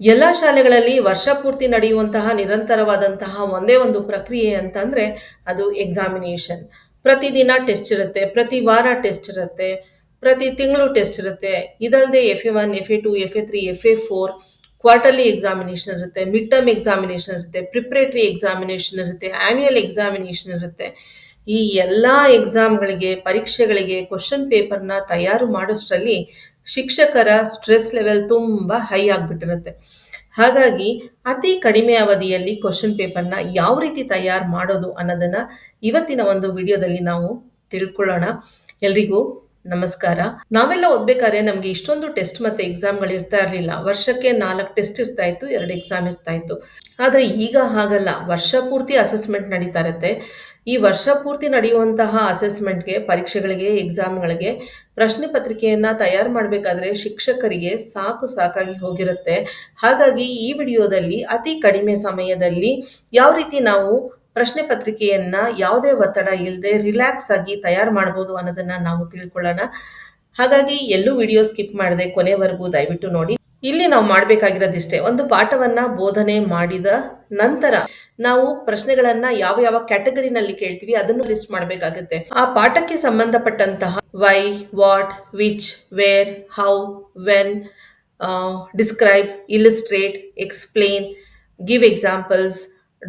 ಎಲ್ಲ ಶಾಲೆಗಳಲ್ಲಿ ವರ್ಷ ಪೂರ್ತಿ ನಡೆಯುವಂತಹ ನಿರಂತರವಾದಂತಹ ಒಂದೇ ಒಂದು ಪ್ರಕ್ರಿಯೆ ಅಂತಂದ್ರೆ ಅದು ಎಕ್ಸಾಮಿನೇಷನ್ ಪ್ರತಿದಿನ ಟೆಸ್ಟ್ ಇರುತ್ತೆ, ಪ್ರತಿ ವಾರ ಟೆಸ್ಟ್ ಇರುತ್ತೆ, ಪ್ರತಿ ತಿಂಗಳು ಟೆಸ್ಟ್ ಇರುತ್ತೆ. ಇದಲ್ಲದೆ F A one F A two F A three F A four quarterly examination ಇರುತ್ತೆ ಮಿಡ್ ಟರ್ಮ್ ಎಕ್ಸಾಮಿನೇಷನ್ ಇರುತ್ತೆ ಪ್ರಿಪ್ರೇಟ್ರಿ ಎಕ್ಸಾಮಿನೇಷನ್ ಇರುತ್ತೆ ಆನ್ಯುಯಲ್ ಎಕ್ಸಾಮಿನೇಷನ್ ಇರುತ್ತೆ. ಈ ಎಲ್ಲ ಎಕ್ಸಾಮ್ಗಳಿಗೆ ಪರೀಕ್ಷೆಗಳಿಗೆ ಕ್ವಶನ್ ಪೇಪರ್ನ ತಯಾರು ಮಾಡೋಷ್ಟರಲ್ಲಿ ಶಿಕ್ಷಕರ ಸ್ಟ್ರೆಸ್ ಲೆವೆಲ್ ತುಂಬ ಹೈ ಆಗಿಬಿಟ್ಟಿರುತ್ತೆ. ಹಾಗಾಗಿ ಅತಿ ಕಡಿಮೆ ಅವಧಿಯಲ್ಲಿ ಕ್ವಶನ್ ಪೇಪರ್ನ ಯಾವ ರೀತಿ ತಯಾರು ಮಾಡೋದು ಅನ್ನೋದನ್ನ ಇವತ್ತಿನ ಒಂದು ವಿಡಿಯೋದಲ್ಲಿ ನಾವು ತಿಳ್ಕೊಳ್ಳೋಣ. ಎಲ್ರಿಗೂ ನಮಸ್ಕಾರ. ನಾವೆಲ್ಲ ಓದ್ಬೇಕಾದ್ರೆ ನಮ್ಗೆ ಇಷ್ಟೊಂದು ಟೆಸ್ಟ್ ಮತ್ತೆ ಎಕ್ಸಾಮ್ಗಳು ಇರ್ತಾ ಇರಲಿಲ್ಲ. ವರ್ಷಕ್ಕೆ ನಾಲ್ಕು ಟೆಸ್ಟ್ ಇರ್ತಾ ಇತ್ತು, ಎರಡು ಎಕ್ಸಾಮ್ ಇರ್ತಾ ಇತ್ತು. ಆದ್ರೆ ಈಗ ಹಾಗಲ್ಲ. ವರ್ಷ ಪೂರ್ತಿ ಅಸೆಸ್ಮೆಂಟ್ ನಡೀತಾ ಇರುತ್ತೆ. ಈ ವರ್ಷ ಪೂರ್ತಿ ನಡೆಯುವಂತಹ ಅಸೆಸ್ಮೆಂಟ್ಗೆ, ಪರೀಕ್ಷೆಗಳಿಗೆ, ಎಕ್ಸಾಮ್ಗಳಿಗೆ ಪ್ರಶ್ನೆ ಪತ್ರಿಕೆಯನ್ನ ತಯಾರು ಮಾಡಬೇಕಾದ್ರೆ ಶಿಕ್ಷಕರಿಗೆ ಸಾಕು ಸಾಕಾಗಿ ಹೋಗಿರುತ್ತೆ. ಹಾಗಾಗಿ ಈ ವಿಡಿಯೋದಲ್ಲಿ ಅತಿ ಕಡಿಮೆ ಸಮಯದಲ್ಲಿ ಯಾವ ರೀತಿ ನಾವು ಪ್ರಶ್ನೆ ಪತ್ರಿಕೆಯನ್ನ ಯಾವುದೇ ಒತ್ತಡ ಇಲ್ಲದೆ ರಿಲ್ಯಾಕ್ಸ್ ಆಗಿ ತಯಾರು ಮಾಡಬಹುದು ಅನ್ನೋದನ್ನ ನಾವು ತಿಳ್ಕೊಳ್ಳೋಣ. ಹಾಗಾಗಿ ಎಲ್ಲೂ ವಿಡಿಯೋ ಸ್ಕಿಪ್ ಮಾಡದೆ ಕೊನೆವರೆಗೂ ದಯವಿಟ್ಟು ನೋಡಿ. ಇಲ್ಲಿ ನಾವು ಮಾಡಬೇಕಾಗಿರೋದಿಷ್ಟೇ, ಒಂದು ಪಾಠವನ್ನ ಬೋಧನೆ ಮಾಡಿದ ನಂತರ ನಾವು ಪ್ರಶ್ನೆಗಳನ್ನ ಯಾವ ಯಾವ ಕ್ಯಾಟಗರಿನಲ್ಲಿ ಕೇಳ್ತೀವಿ ಅದನ್ನು ಲಿಸ್ಟ್ ಮಾಡಬೇಕಾಗುತ್ತೆ. ಆ ಪಾಠಕ್ಕೆ ಸಂಬಂಧಪಟ್ಟಂತಹ why what which where how when describe illustrate explain give examples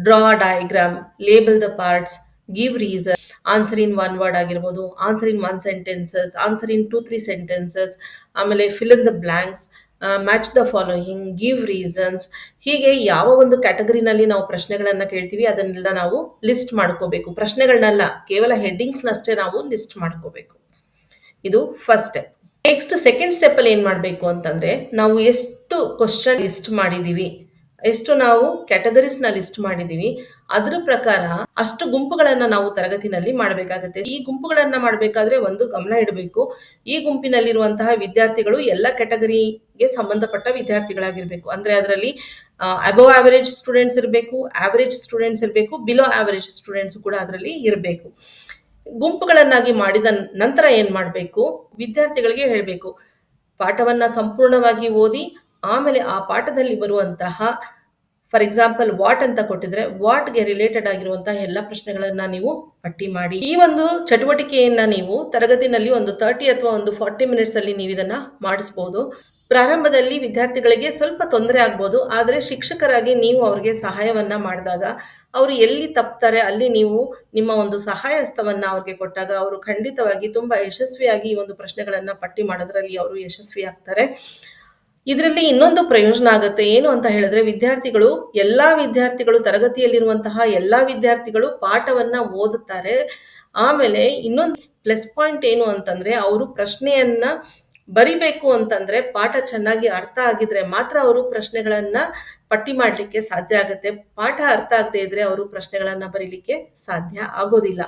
draw diagram label the parts give reason answer in one word ಆಗಿರ್ಬೋದು. Answer in one sentences answer in two three sentences ಆಮೇಲೆ fill in the blanks match the following give reasons ಹೀಗೆ ಯಾವ ಒಂದು ಕ್ಯಾಟಗರಿನಲ್ಲಿ ನಾವು ಪ್ರಶ್ನೆಗಳನ್ನ ಕೇಳ್ತೀವಿ, ಅದನ್ನೆಲ್ಲ ನಾವು ಲಿಸ್ಟ್ ಮಾಡ್ಕೋಬೇಕು. ಪ್ರಶ್ನೆಗಳನ್ನೆಲ್ಲ, ಕೇವಲ ಹೆಡ್ಡಿಂಗ್ಸ್ನಷ್ಟೇ ನಾವು ಲಿಸ್ಟ್ ಮಾಡ್ಕೋಬೇಕು. ಇದು first step next second step ಅಲ್ಲಿ ಏನ್ ಮಾಡಬೇಕು ಅಂತಂದ್ರೆ, ನಾವು ಎಷ್ಟು ಕ್ವಶನ್ ಲಿಸ್ಟ್ ಮಾಡಿದೀವಿ. ಎಷ್ಟು ನಾವು ಕ್ಯಾಟಗರೀಸ್ನ ಲಿಸ್ಟ್ ಮಾಡಿದೀವಿ. ಅದರ ಪ್ರಕಾರ ಅಷ್ಟು ಗುಂಪುಗಳನ್ನ ನಾವು ತರಗತಿನಲ್ಲಿ ಮಾಡಬೇಕಾಗುತ್ತೆ. ಈ ಗುಂಪುಗಳನ್ನ ಮಾಡಬೇಕಾದ್ರೆ ಒಂದು ಗಮನ ಇಡಬೇಕು. ಈ ಗುಂಪಿನಲ್ಲಿರುವಂತಹ ವಿದ್ಯಾರ್ಥಿಗಳು ಎಲ್ಲ ಕ್ಯಾಟಗರಿಗೆ ಸಂಬಂಧಪಟ್ಟ ವಿದ್ಯಾರ್ಥಿಗಳಾಗಿರ್ಬೇಕು. ಅಂದ್ರೆ ಅದರಲ್ಲಿ ಅಬವ್ ಆವರೇಜ್ ಸ್ಟೂಡೆಂಟ್ಸ್ ಇರಬೇಕು ಆವರೇಜ್ ಸ್ಟೂಡೆಂಟ್ಸ್ ಇರಬೇಕು ಬಿಲೋ ಆವರೇಜ್ ಸ್ಟೂಡೆಂಟ್ಸ್ ಕೂಡ ಅದರಲ್ಲಿ ಇರಬೇಕು. ಗುಂಪುಗಳನ್ನಾಗಿ ಮಾಡಿದ ನಂತರ ಏನ್ ಮಾಡಬೇಕು? ವಿದ್ಯಾರ್ಥಿಗಳಿಗೆ ಹೇಳಬೇಕು. ಪಾಠವನ್ನ ಸಂಪೂರ್ಣವಾಗಿ ಓದಿ ಆಮೇಲೆ ಆ ಪಾಠದಲ್ಲಿ ಬರುವಂತಹ ಫಾರ್ ಎಕ್ಸಾಂಪಲ್ ವಾಟ್ ಅಂತ ಕೊಟ್ಟಿದ್ರೆ ವಾಟ್ಗೆ ರಿಲೇಟೆಡ್ ಆಗಿರುವಂತಹ ಎಲ್ಲ ಪ್ರಶ್ನೆಗಳನ್ನ ನೀವು ಪಟ್ಟಿ ಮಾಡಿ. ಈ ಒಂದು ಚಟುವಟಿಕೆಯನ್ನ ನೀವು ತರಗತಿನಲ್ಲಿ ಒಂದು ತರ್ಟಿ ಅಥವಾ ಒಂದು ಫಾರ್ಟಿ ಮಿನಿಟ್ಸ್ ಅಲ್ಲಿ ನೀವು ಇದನ್ನ ಮಾಡಿಸ್ಬೋದು. ಪ್ರಾರಂಭದಲ್ಲಿ ವಿದ್ಯಾರ್ಥಿಗಳಿಗೆ ಸ್ವಲ್ಪ ತೊಂದರೆ ಆಗ್ಬೋದು, ಆದರೆ ಶಿಕ್ಷಕರಾಗಿ ನೀವು ಅವರಿಗೆ ಸಹಾಯವನ್ನ ಮಾಡಿದಾಗ ಅವರು ಎಲ್ಲಿ ತಪ್ತಾರೆ, ಅಲ್ಲಿ ನೀವು ನಿಮ್ಮ ಒಂದು ಸಹಾಯ ಹಸ್ತವನ್ನ ಅವ್ರಿಗೆ ಕೊಟ್ಟಾಗ ಅವರು ಖಂಡಿತವಾಗಿ ತುಂಬಾ ಯಶಸ್ವಿಯಾಗಿ ಈ ಒಂದು ಪ್ರಶ್ನೆಗಳನ್ನ ಪಟ್ಟಿ ಮಾಡೋದ್ರಲ್ಲಿ ಅವರು ಯಶಸ್ವಿ ಆಗ್ತಾರೆ ಇದರಲ್ಲಿ ಇನ್ನೊಂದು ಪ್ರಯೋಜನ ಆಗುತ್ತೆ. ಏನು ಅಂತ ಹೇಳಿದ್ರೆ ವಿದ್ಯಾರ್ಥಿಗಳು ಎಲ್ಲಾ ವಿದ್ಯಾರ್ಥಿಗಳು ತರಗತಿಯಲ್ಲಿರುವಂತಹ ಎಲ್ಲಾ ವಿದ್ಯಾರ್ಥಿಗಳು ಪಾಠವನ್ನ ಓದುತ್ತಾರೆ. ಆಮೇಲೆ ಇನ್ನೊಂದು ಪ್ಲಸ್ ಪಾಯಿಂಟ್ ಏನು ಅಂತಂದ್ರೆ ಅವರು ಪ್ರಶ್ನೆಯನ್ನ ಬರಿಬೇಕು ಅಂತಂದ್ರೆ ಪಾಠ ಚೆನ್ನಾಗಿ ಅರ್ಥ ಆಗಿದ್ರೆ ಮಾತ್ರ ಅವರು ಪ್ರಶ್ನೆಗಳನ್ನ ಪಟ್ಟಿ ಮಾಡಲಿಕ್ಕೆ ಸಾಧ್ಯ ಆಗುತ್ತೆ. ಪಾಠ ಅರ್ಥ ಆಗದೆ ಇದ್ರೆ ಅವರು ಪ್ರಶ್ನೆಗಳನ್ನ ಬರೀಲಿಕ್ಕೆ ಸಾಧ್ಯ ಆಗೋದಿಲ್ಲ.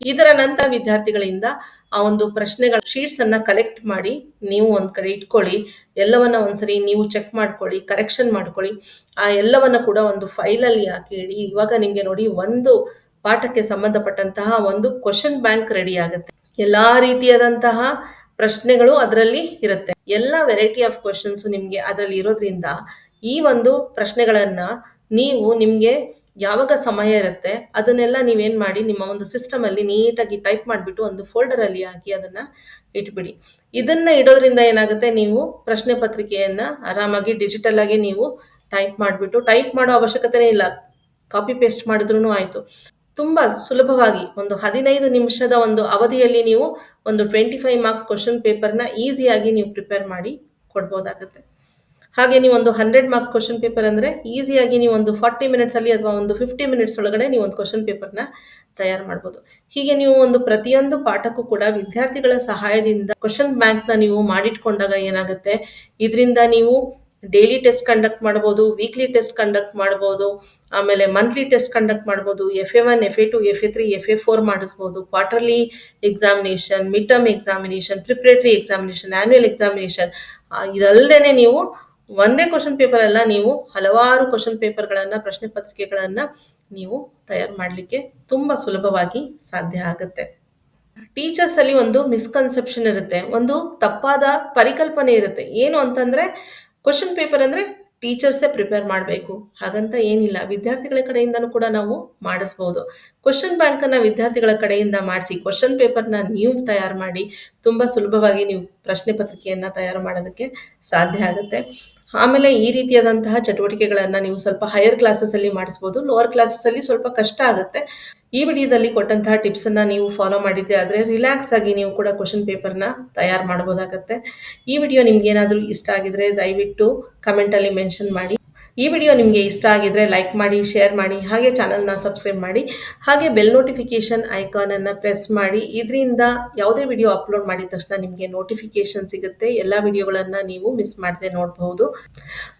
ಇದರ ನಂತರ ವಿದ್ಯಾರ್ಥಿಗಳಿಂದ ಆ ಒಂದು ಪ್ರಶ್ನೆಗಳ ಶೀಟ್ಸ್ ಅನ್ನ ಕಲೆಕ್ಟ್ ಮಾಡಿ ನೀವು ಒಂದ್ ಕಡೆ ಇಟ್ಕೊಳ್ಳಿ, ಎಲ್ಲವನ್ನ ಒಂದ್ಸರಿ ನೀವು ಚೆಕ್ ಮಾಡ್ಕೊಳ್ಳಿ ಕರೆಕ್ಷನ್ ಮಾಡ್ಕೊಳ್ಳಿ. ಆ ಎಲ್ಲವನ್ನ ಕೂಡ ಒಂದು ಫೈಲ್ ಅಲ್ಲಿ ಹಾಕಿ ಇಡಿ. ಇವಾಗ ನಿಮ್ಗೆ ನೋಡಿ ಒಂದು ಪಾಠಕ್ಕೆ ಸಂಬಂಧಪಟ್ಟಂತಹ ಒಂದು ಕ್ವಶನ್ ಬ್ಯಾಂಕ್ ರೆಡಿ ಆಗುತ್ತೆ. ಎಲ್ಲಾ ರೀತಿಯಾದಂತಹ ಪ್ರಶ್ನೆಗಳು ಅದರಲ್ಲಿ ಇರುತ್ತೆ. ಎಲ್ಲ ವೆರೈಟಿ ಆಫ್ ಕ್ವಶನ್ಸ್ ನಿಮ್ಗೆ ಅದರಲ್ಲಿ ಇರೋದ್ರಿಂದ ಈ ಒಂದು ಪ್ರಶ್ನೆಗಳನ್ನ ನೀವು ನಿಮ್ಗೆ ಯಾವಾಗ ಸಮಯ ಇರುತ್ತೆ ಅದನ್ನೆಲ್ಲ ನೀವೇನ್ ಮಾಡಿ ನಿಮ್ಮ ಒಂದು ಸಿಸ್ಟಮ್ ಅಲ್ಲಿ ನೀಟಾಗಿ ಟೈಪ್ ಮಾಡಿಬಿಟ್ಟು ಒಂದು ಫೋಲ್ಡರ್ ಅಲ್ಲಿ ಹಾಕಿ ಅದನ್ನ ಇಟ್ಬಿಡಿ. ಇದನ್ನ ಇಡೋದ್ರಿಂದ ಏನಾಗುತ್ತೆ ನೀವು ಪ್ರಶ್ನೆ ಪತ್ರಿಕೆಯನ್ನ ಆರಾಮಾಗಿ ಡಿಜಿಟಲ್ ಆಗಿ ನೀವು ಟೈಪ್ ಮಾಡಿಬಿಟ್ಟು ಟೈಪ್ ಮಾಡೋ ಅವಶ್ಯಕತೆನೇ ಇಲ್ಲ. ಕಾಪಿ ಪೇಸ್ಟ್ ಮಾಡಿದ್ರು ಆಯ್ತು. ತುಂಬಾ ಸುಲಭವಾಗಿ ಒಂದು ಹದಿನೈದು ನಿಮಿಷದ ಒಂದು ಅವಧಿಯಲ್ಲಿ ನೀವು ಒಂದು ಟ್ವೆಂಟಿ ಫೈವ್ ಮಾರ್ಕ್ಸ್ ಕ್ವಶನ್ ಪೇಪರ್ನ ಈಸಿಯಾಗಿ ನೀವು ಪ್ರಿಪೇರ್ ಮಾಡಿ ಕೊಡ್ಬೋದಾಗುತ್ತೆ. ಹಾಗೆ ನೀವು ಒಂದು ಹಂಡ್ರೆಡ್ ಮಾರ್ಕ್ಸ್ ಕ್ವಶನ್ ಪೇಪರ್ ಅಂದರೆ ಈಸಿಯಾಗಿ ನೀವು ಒಂದು ಫಾರ್ಟಿ ಮಿನಿಟ್ಸ್ ಅಲ್ಲಿ ಅಥವಾ ಒಂದು ಫಿಫ್ಟಿ ಮಿನಿಟ್ಸ್ ಒಳಗಡೆ ನೀವು ಒಂದು ಕ್ವಶನ್ ಪೇಪರ್ನ ತಯಾರು ಮಾಡ್ಬೋದು. ಹೀಗೆ ನೀವು ಒಂದು ಪ್ರತಿಯೊಂದು ಪಾಠಕ್ಕೂ ಕೂಡ ವಿದ್ಯಾರ್ಥಿಗಳ ಸಹಾಯದಿಂದ ಕ್ವಶನ್ ಬ್ಯಾಂಕ್ನ ನೀವು ಮಾಡಿಟ್ಕೊಂಡಾಗ ಏನಾಗುತ್ತೆ? ಇದರಿಂದ ನೀವು ಡೈಲಿ ಟೆಸ್ಟ್ ಕಂಡಕ್ಟ್ ಮಾಡ್ಬೋದು ವೀಕ್ಲಿ ಟೆಸ್ಟ್ ಕಂಡಕ್ಟ್ ಮಾಡ್ಬೋದು ಆಮೇಲೆ ಮಂತ್ಲಿ ಟೆಸ್ಟ್ ಕಂಡಕ್ಟ್ ಮಾಡ್ಬೋದು F A one F A two F A three F A four ಮಾಡಿಸ್ಬೋದು quarterly examination mid term examination preparatory examination annual examination ಇದಲ್ಲದೆ ನೀವು ಒಂದೇ ಕ್ವಶನ್ ಪೇಪರ್ ಅಲ್ಲ, ನೀವು ಹಲವಾರು ಕ್ವಶನ್ ಪೇಪರ್ಗಳನ್ನು ಪ್ರಶ್ನೆ ಪತ್ರಿಕೆಗಳನ್ನು ನೀವು ತಯಾರು ಮಾಡಲಿಕ್ಕೆ ತುಂಬಾ ಸುಲಭವಾಗಿ ಸಾಧ್ಯ ಆಗುತ್ತೆ. ಟೀಚರ್ಸ್ ಅಲ್ಲಿ ಒಂದು ಮಿಸ್ಕನ್ಸೆಪ್ಷನ್ ಇರುತ್ತೆ, ಒಂದು ತಪ್ಪಾದ ಪರಿಕಲ್ಪನೆ ಇರುತ್ತೆ. ಏನು ಅಂತಂದ್ರೆ ಕ್ವಶನ್ ಪೇಪರ್ ಅಂದ್ರೆ ಟೀಚರ್ಸೇ ಪ್ರಿಪೇರ್ ಮಾಡಬೇಕು. ಹಾಗಂತ ಏನಿಲ್ಲ. ವಿದ್ಯಾರ್ಥಿಗಳ ಕಡೆಯಿಂದನೂ ಕೂಡ ನಾವು ಮಾಡಿಸ್ಬೋದು. ಕ್ವಶನ್ ಬ್ಯಾಂಕನ್ನು ವಿದ್ಯಾರ್ಥಿಗಳ ಕಡೆಯಿಂದ ಮಾಡಿಸಿ ಕ್ವಶನ್ ಪೇಪರ್ನ ನೀವು ತಯಾರು ಮಾಡಿ, ತುಂಬ ಸುಲಭವಾಗಿ ನೀವು ಪ್ರಶ್ನೆ ಪತ್ರಿಕೆಯನ್ನು ತಯಾರು ಮಾಡೋದಕ್ಕೆ ಸಾಧ್ಯ ಆಗುತ್ತೆ. ಆಮೇಲೆ ಈ ರೀತಿಯಾದಂತಹ ಚಟುವಟಿಕೆಗಳನ್ನು ನೀವು ಸ್ವಲ್ಪ ಹೈಯರ್ ಕ್ಲಾಸಸಲ್ಲಿ ಮಾಡಿಸ್ಬೋದು. ಲೋವರ್ ಕ್ಲಾಸಸಲ್ಲಿ ಸ್ವಲ್ಪ ಕಷ್ಟ ಆಗುತ್ತೆ. ಈ ವಿಡಿಯೋದಲ್ಲಿ ಕೊಟ್ಟಂತಹ ಟಿಪ್ಸನ್ನು ನೀವು ಫಾಲೋ ಮಾಡಿದ್ದೆ ಆದರೆ ರಿಲ್ಯಾಕ್ಸ್ ಆಗಿ ನೀವು ಕೂಡ ಕ್ವಶನ್ ಪೇಪರ್ನ ತಯಾರು ಮಾಡ್ಬೋದಾಗತ್ತೆ. ಈ ವಿಡಿಯೋ ನಿಮ್ಗೆ ಏನಾದರೂ ಇಷ್ಟ ಆಗಿದ್ರೆ ದಯವಿಟ್ಟು ಕಮೆಂಟಲ್ಲಿ ಮೆನ್ಷನ್ ಮಾಡಿ. ಈ ವಿಡಿಯೋ ನಿಮಗೆ ಇಷ್ಟ ಆಗಿದ್ರೆ ಲೈಕ್ ಮಾಡಿ ಶೇರ್ ಮಾಡಿ, ಹಾಗೆ ಚಾನಲ್ನ ಸಬ್ಸ್ಕ್ರೈಬ್ ಮಾಡಿ, ಹಾಗೆ ಬೆಲ್ ನೋಟಿಫಿಕೇಷನ್ ಐಕಾನನ್ನು ಪ್ರೆಸ್ ಮಾಡಿ. ಇದರಿಂದ ಯಾವುದೇ ವಿಡಿಯೋ ಅಪ್ಲೋಡ್ ಮಾಡಿದ ತಕ್ಷಣ ನಿಮಗೆ ನೋಟಿಫಿಕೇಷನ್ ಸಿಗುತ್ತೆ. ಎಲ್ಲ ವಿಡಿಯೋಗಳನ್ನು ನೀವು ಮಿಸ್ ಮಾಡದೆ ನೋಡಬಹುದು.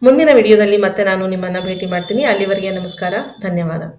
ಮುಂದಿನ ವಿಡಿಯೋದಲ್ಲಿ ಮತ್ತೆ ನಾನು ನಿಮ್ಮನ್ನು ಭೇಟಿ ಮಾಡ್ತೀನಿ. ಅಲ್ಲಿವರೆಗೆ ನಮಸ್ಕಾರ. ಧನ್ಯವಾದ.